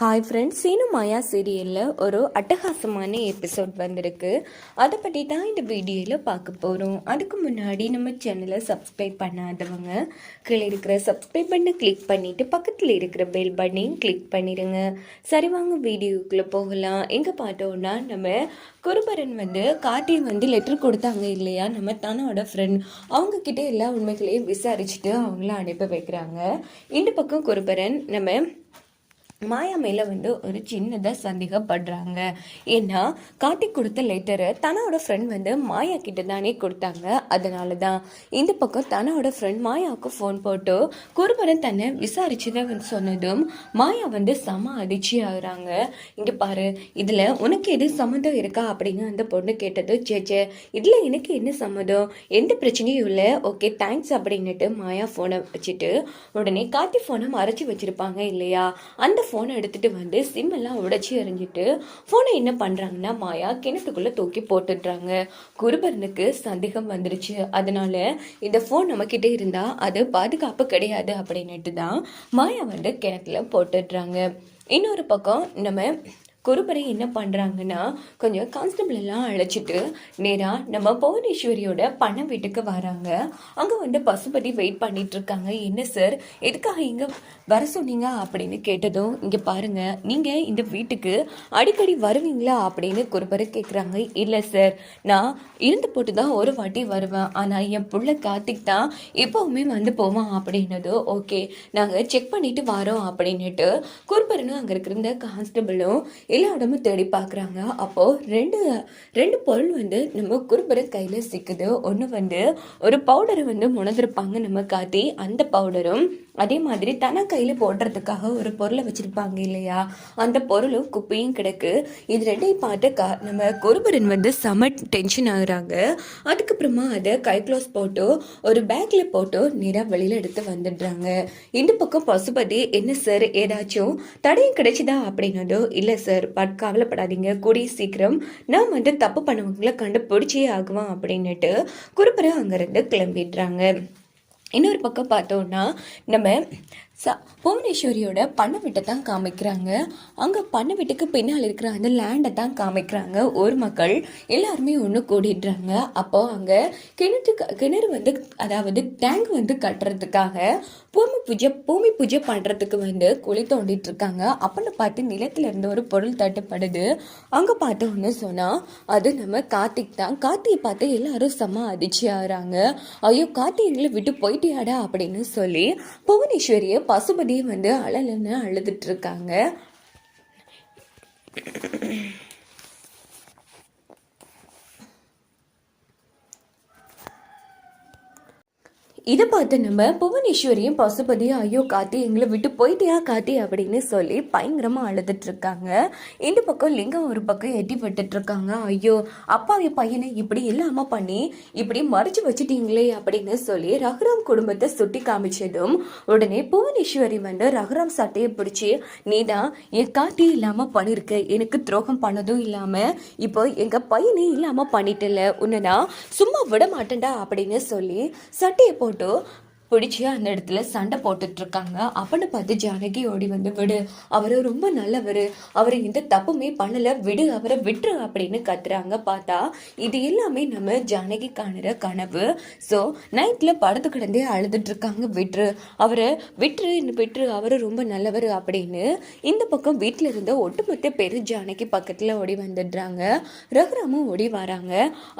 Hi friends Seenu மாயா சீரியலில் ஒரு அட்டகாசமான எபிசோட் வந்திருக்கு. அதை பற்றி தான் இந்த வீடியோவில் பார்க்க போகிறோம் அதுக்கு முன்னாடி நம்ம சேனலை சப்ஸ்கிரைப் பண்ணாதவங்க கீழே இருக்கிற சப்ஸ்கிரைப் பண்ண கிளிக் பண்ணிவிட்டு பக்கத்தில் இருக்கிற பெல் பட்டனையும் கிளிக் பண்ணிடுங்க சரி வாங்க வீடியோக்குள்ளே போகலாம். எங்கே பார்த்தோன்னா நம்ம குருபரன் வந்து கார்த்தி வந்து லெட்டர் கொடுத்தாங்க இல்லையா? நம்ம தானோட ஃப்ரெண்ட் அவங்கக்கிட்ட எல்லா உண்மைகளையும் விசாரிச்சுட்டு அவங்கள அனுப்பி வைக்கிறாங்க. இந்த பக்கம் குருபரன் நம்ம மாயா மேலே வந்து ஒரு சின்னதாக சந்தேகப்படுறாங்க. ஏன்னா காட்டி கொடுத்த லெட்டரை தன்னோட ஃப்ரெண்ட் வந்து மாயா கிட்ட தானே கொடுத்தாங்க. அதனால தான் இந்த பக்கம் தன்னோட ஃப்ரெண்ட் மாயாவுக்கு ஃபோன் போட்டு குருபரன் தன்னை விசாரிச்சுதான் வந்து சொன்னதும் மாயா வந்து செம அதிர்ச்சி ஆகுறாங்க. இங்கே பாரு இதில் உனக்கு எது சம்மந்தம் இருக்கா அப்படின்னு அந்த பொண்ணு கேட்டது சேச்சே இதில் எனக்கு என்ன சம்மதம் எந்த பிரச்சனையும் இல்லை. ஓகே தேங்க்ஸ் அப்படின்னுட்டு மாயா ஃபோனை வச்சுட்டு உடனே காட்டி ஃபோனை மறைச்சி வச்சுருப்பாங்க இல்லையா? அந்த ஃபோனை எடுத்துட்டு வந்து சிம் எல்லாம் உடைச்சி எறிஞ்சிட்டு ஃபோனை என்ன பண்ணுறாங்கன்னா மாயா கிணத்துக்குள்ளே தூக்கி போட்டுடுறாங்க. குருபரனுக்கு சந்தேகம் வந்துருச்சு. அதனால இந்த ஃபோன் நம்மக்கிட்ட இருந்தால் அது பாதுகாப்பு கிடையாது அப்படின்னுட்டு தான் மாயா வந்து கிணத்துல போட்டுடுறாங்க. இன்னொரு பக்கம் நம்ம குருபரை என்ன பண்ணுறாங்கன்னா கொஞ்சம் கான்ஸ்டபிள் எல்லாம் அழைச்சிட்டு நேராக நம்ம புவனேஸ்வரியோட பணம் வீட்டுக்கு வராங்க. அங்கே வந்து பசுபதி வெயிட் பண்ணிட்டு இருக்காங்க. என்ன சார் எதுக்காக இங்கே வர சொன்னீங்க அப்படின்னு கேட்டதும் இங்கே பாருங்க நீங்கள் இந்த வீட்டுக்கு அடிக்கடி வருவீங்களா? அப்படின்னு குருபரை கேட்குறாங்க இல்லை சார் நான் இருந்து போட்டு தான் ஒரு வாட்டி வருவேன். ஆனால் என் புள்ள கார்த்திக் தான் எப்போவுமே வந்து போவான். அப்படின்னது ஓகே நாங்கள் செக் பண்ணிட்டு வரோம். அப்படின்னுட்டு குருபரனும் அங்கே இருக்கிற கான்ஸ்டபிளும் எல்லா இடமும் தேடி பார்க்குறாங்க. அப்போது ரெண்டு ரெண்டு பொருள் வந்து நம்ம குருபரன் கையில் சிக்குது. ஒன்று வந்து ஒரு பவுடரை வந்து முணந்திருப்பாங்க நம்ம காத்தி அந்த பவுடரும் அதே மாதிரி தன கையில் போடுறதுக்காக ஒரு பொருளை வச்சுருப்பாங்க இல்லையா? அந்த பொருளும் குப்பையும் கிடக்கு. இது ரெண்டையும் பார்த்து கா நம்ம குருபரன் வந்து செம டென்ஷன் ஆகுறாங்க. அதுக்கப்புறமா அதை கை க்ளோஸ் போட்டு ஒரு பேக்கில் போட்டு நேராக வெளியில் எடுத்து வந்துடுறாங்க. இந்த பக்கம் பசுபதி என்ன சார் ஏதாச்சும் தடையும் கிடைச்சுதா? அப்படின்னதோ இல்லை சார் பட் கவலைப்படாதீங்க. கூடிய சீக்கிரம் நான் வந்து தப்பு பண்ணவங்களை கண்டுபிடிச்சே ஆகுவான் அப்படின்னுட்டு குருபரன் அங்கேருந்து கிளம்பிடுறாங்க. இன்னொரு பக்கம் பார்த்தோன்னா நம்ம ச புவனேஸ்வரியோட பண்ணை வீட்டை தான் காமிக்கிறாங்க. அங்கே பண்ணை வீட்டுக்கு பின்னால் இருக்கிற அந்த லேண்டை தான் காமிக்கிறாங்க. ஊர் மக்கள் எல்லாருமே ஒன்று கூடிடுறாங்க. அப்போ அங்கே கிணற்று கிணறு வந்து அதாவது டேங்க் வந்து கட்டுறதுக்காக பூமி பூஜை பூமி பூஜை பண்ணுறதுக்கு வந்து குழி தோண்டிட்டு இருக்காங்க. அப்போன்னு பார்த்து நிலத்திலேருந்து ஒரு பொருள் தட்டுப்படுது. அங்கே பார்த்தோன்னு சொன்னால் அது நம்ம கார்த்திக் தான். கார்த்தியை பார்த்து எல்லாரும் செம்ம அதிர்ச்சி ஆகிறாங்க ஐயோ கார்த்தி எங்களை விட்டு போயிட்டியாடா அப்படின்னு சொல்லி புவனேஸ்வரியை பசுபதி வந்து அழலுன்னு அழுதுட்டு இருக்காங்க. இதை பார்த்து நம்ம புவனேஸ்வரியும் பசுபதியும் ஐயோ காத்தி எங்களை விட்டு போயிட்டியா காத்தி அப்படின்னு சொல்லி பயங்கரமாக அழுதுட்டு இருக்காங்க. இந்த பக்கம் லிங்கம் ஒரு பக்கம் எட்டி விட்டுட்டு இருக்காங்க. ஐயோ அப்பாவி பையனை இப்படி இல்லாமல் பண்ணி இப்படி மறைச்சு வச்சுட்டீங்களே அப்படின்னு சொல்லி ரகுராம் குடும்பத்தை சுட்டி காமிச்சதும் உடனே புவனேஸ்வரி வந்து ரகுராம் சட்டையை பிடிச்சி நீ தான் என் காத்தி இல்லாமல் பண்ணியிருக்க எனக்கு துரோகம் பண்ணதும் இல்லாமல் இப்போ எங்கள் பையனே இல்லாமல் பண்ணிட்டல உன்னை நான் சும்மா விட மாட்டேன்டா அப்படின்னு சொல்லி சட்டையை போட்டு பிடிச்சி அந்த இடத்துல சண்டை போட்டுட்டு இருக்காங்க அவனை பார்த்து ஜானகி ஓடி வந்து விடு அவர் ரொம்ப நல்லவர். அவர் எந்த தப்புமே பண்ணல. விடு அவரை விட்டுரு அப்படின்னு கத்துறாங்க. பார்த்தா இது எல்லாமே நம்ம ஜானகி காணுற கனவு. ஸோ நைட்ல படுத்து கிடந்தே அழுதுட்டு இருக்காங்க விட்டுரு அவரை விட்டுரு விட்டுரு. அவர் ரொம்ப நல்லவர் அப்படின்னு இந்த பக்கம் வீட்டில் இருந்த ஒட்டுமொத்த பேர் ஜானகி பக்கத்தில் ஓடி வந்துடுறாங்க. ரகுராமும் ஓடி வராங்க.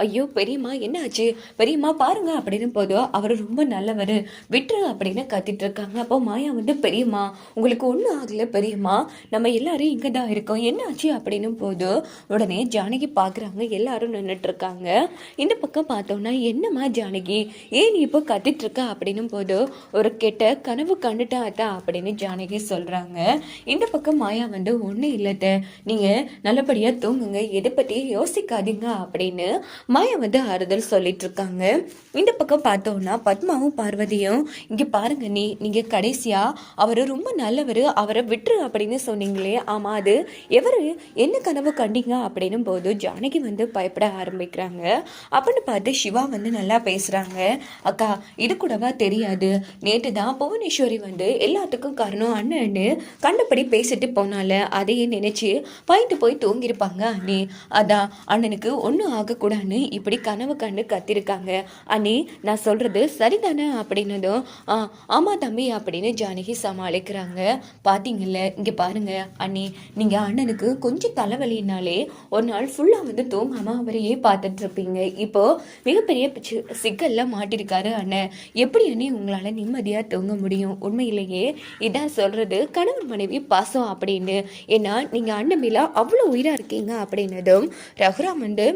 ஐயோ பெரியம்மா என்ன ஆச்சு பெரியம்மா பாருங்க அப்படின்னு போதும் அவர் ரொம்ப நல்லவர். விட்டுரு அப்படின்னு கத்திட்டு இருக்காங்க அப்போ மாயா வந்து பெரியம்மா உங்களுக்கு ஒன்றும் ஆகல பெரியம்மா. நம்ம எல்லாரும் இங்கே தான் இருக்கோம். என்ன ஆச்சு? அப்படின்னு போது உடனே ஜானகி பார்க்குறாங்க எல்லாரும் நின்றுட்டு இருக்காங்க இந்த பக்கம் பார்த்தோம்னா என்னம்மா ஜானகி ஏன் நீ இப்போ கத்திட்டு இருக்க அப்படின்னு போது ஒரு கெட்ட கனவு கண்டுட்டா அத்தா அப்படின்னு ஜானகி சொல்கிறாங்க இந்த பக்கம் மாயா வந்து ஒன்றும் இல்லத்த நீங்கள் நல்லபடியாக தூங்குங்க. எதை பற்றியும் யோசிக்காதீங்க. அப்படின்னு மாயா வந்து ஆறுதல் சொல்லிட்டு இருக்காங்க இந்த பக்கம் பார்த்தோம்னா பத்மாவும் பார்வதியும் சொன்னதையும் இங்கே பாருங்க நீ நீங்கள் கடைசியாக அவரை ரொம்ப நல்லவர் அவரை விட்டுரு அப்படின்னு சொன்னீங்களே. ஆமாம் அது எவர்? என்ன கனவு கண்டீங்க? அப்படின்னும் போது ஜானகி வந்து பயப்பட ஆரம்பிக்கிறாங்க. அப்படின்னு பார்த்து சிவா வந்து நல்லா பேசுகிறாங்க அக்கா இது கூடவா தெரியாது. நேற்று தான் புவனேஸ்வரி வந்து எல்லாத்துக்கும் காரணம் அண்ணன்னு கண்டபடி பேசிட்டு போனால அதையே நினைச்சு பயந்து போய் தூங்கியிருப்பாங்க அண்ணி. அதான் அண்ணனுக்கு ஒன்றும் ஆகக்கூடாதுன்னு இப்படி கனவு கண்டு கத்திருக்காங்க. அண்ணி நான் சொல்றது சரிதானே? அப்படின்னு ஆ ஆமாம் தம்பி அப்படின்னு ஜானகி சமாளிக்கிறாங்க. பார்த்தீங்கல்ல இங்கே பாருங்கள் அண்ணி நீங்கள் அண்ணனுக்கு கொஞ்சம் தலைவலினாலே ஒரு நாள் ஃபுல்லாக வந்து தூங்காமல் அவரையே பார்த்துட்ருப்பீங்க. இப்போது மிகப்பெரிய சிக்கலில் மாட்டிருக்காரு அண்ணன். எப்படி அண்ணி உங்களால் நிம்மதியாக தூங்க முடியும்? உண்மையிலேயே இதான் சொல்கிறது கணவன் மனைவி பாசம் அப்படின்னு. ஏன்னா நீங்கள் அண்ணன் மேலே அவ்வளோ உயிராக இருக்கீங்க அப்படின்னதும் ரகுராம் வந்து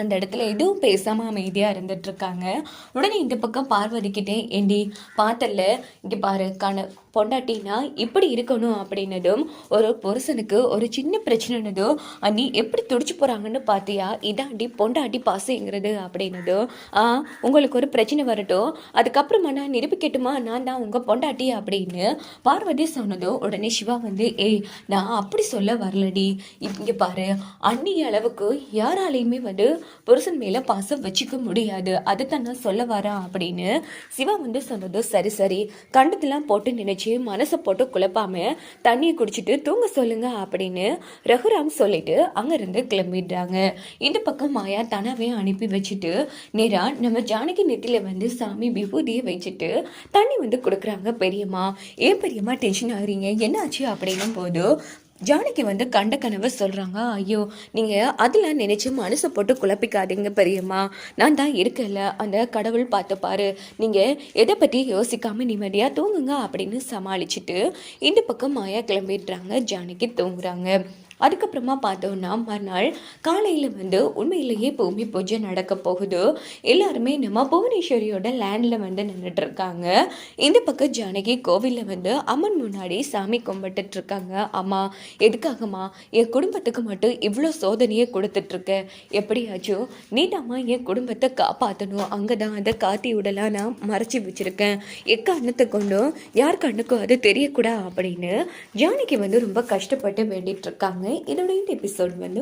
அந்த இடத்துல எதுவும் பேசாமல் அமைதியாக இருந்துட்டு இருக்காங்க. உடனே இந்த பக்கம் பார்வதிக்கிட்டே ஏண்டி பார்த்தல இங்கே பாரு கண பொண்டாட்டினா இப்படி இருக்கணும் அப்படின்னதும் ஒரு புருஷனுக்கு ஒரு சின்ன பிரச்சனைனதும் அன்னி எப்படி துடிச்சு போகிறாங்கன்னு பார்த்தியா இதாண்டி பொண்டாட்டி பாசைங்கிறது அப்படின்னதும் ஆ உங்களுக்கு ஒரு பிரச்சனை வரட்டும். அதுக்கப்புறமா நான் நிரூபிக்கட்டுமா? நான் தான் உங்கள் பொண்டாட்டி அப்படின்னு பார்வதி சொன்னதும் உடனே சிவா வந்து ஏய் நான் அப்படி சொல்ல வரலடி. இங்கே பாரு அண்ணி அளவுக்கு யாராலையுமே வந்து புருஷன் மேலே பாசம் வச்சுக்க முடியாது. அதுதான் நான் சொல்ல வரேன் அப்படின்னு சிவா வந்து சொன்னதும் சரி சரி. கண்டதெல்லாம் போட்டு நினைச்சு மனசை போட்டு குழப்பாம தண்ணியை குடிச்சிட்டு தூங்க சொல்லுங்க அப்படின்னு ரகுராம் சொல்லிட்டு அங்கிருந்து கிளம்பிடுறாங்க. இந்த பக்கம் மாயா தனவே அனுப்பி வச்சுட்டு நேரா நம்ம ஜானகி நெத்தில வந்து சாமி விபூதியை வச்சுட்டு தண்ணி வந்து கொடுக்குறாங்க பெரியம்மா. ஏன் பெரியம்மா டென்ஷன் ஆகுறீங்க? என்னாச்சு? அப்படின்னும் போது ஜானகி வந்து கண்ட கனவு சொல்கிறாங்க ஐயோ நீங்கள் அதில் நினச்சி மனசை போட்டு குழப்பிக்காதீங்க பெரியம்மா. நான் தான் இருக்கல அந்த கடவுள் பார்த்துப்பாரு நீங்கள் எதை பற்றி யோசிக்காமல் நிம்மதியாக தூங்குங்க அப்படின்னு சமாளிச்சுட்டு இந்த பக்கம் மாயா கிளம்பிடுறாங்க ஜானகி தூங்குறாங்க. அதுக்கப்புறமா பார்த்தோம்னா மறுநாள் காலையில் வந்து உண்மையிலேயே பூமி பூஜை நடக்க போகுது. எல்லாருமே நம்ம புவனேஸ்வரியோட லேண்டில் வந்து நின்றுட்டு இருக்காங்க இந்த பக்கம் ஜானகி கோவிலில் வந்து அம்மன் முன்னாடி சாமி கும்பிட்டுட்ருக்காங்க. அம்மா எதுக்காகம்மா? என் குடும்பத்துக்கு மட்டும் இவ்வளோ சோதனையை கொடுத்துட்ருக்க? எப்படியாச்சும் நீட்டாம்மா என் குடும்பத்தை காப்பாற்றணும் அங்கே தான் அதை காத்தி விடலாம் நான் மறைச்சி வச்சுருக்கேன். எக்காரணத்தை கொண்டும் யார் கண்ணுக்கும் அது தெரியக்கூடா அப்படின்னு ஜானகி வந்து ரொம்ப கஷ்டப்பட்டு வேண்டிட்டு இருக்காங்க இதோட இந்த எபிசோட் வந்து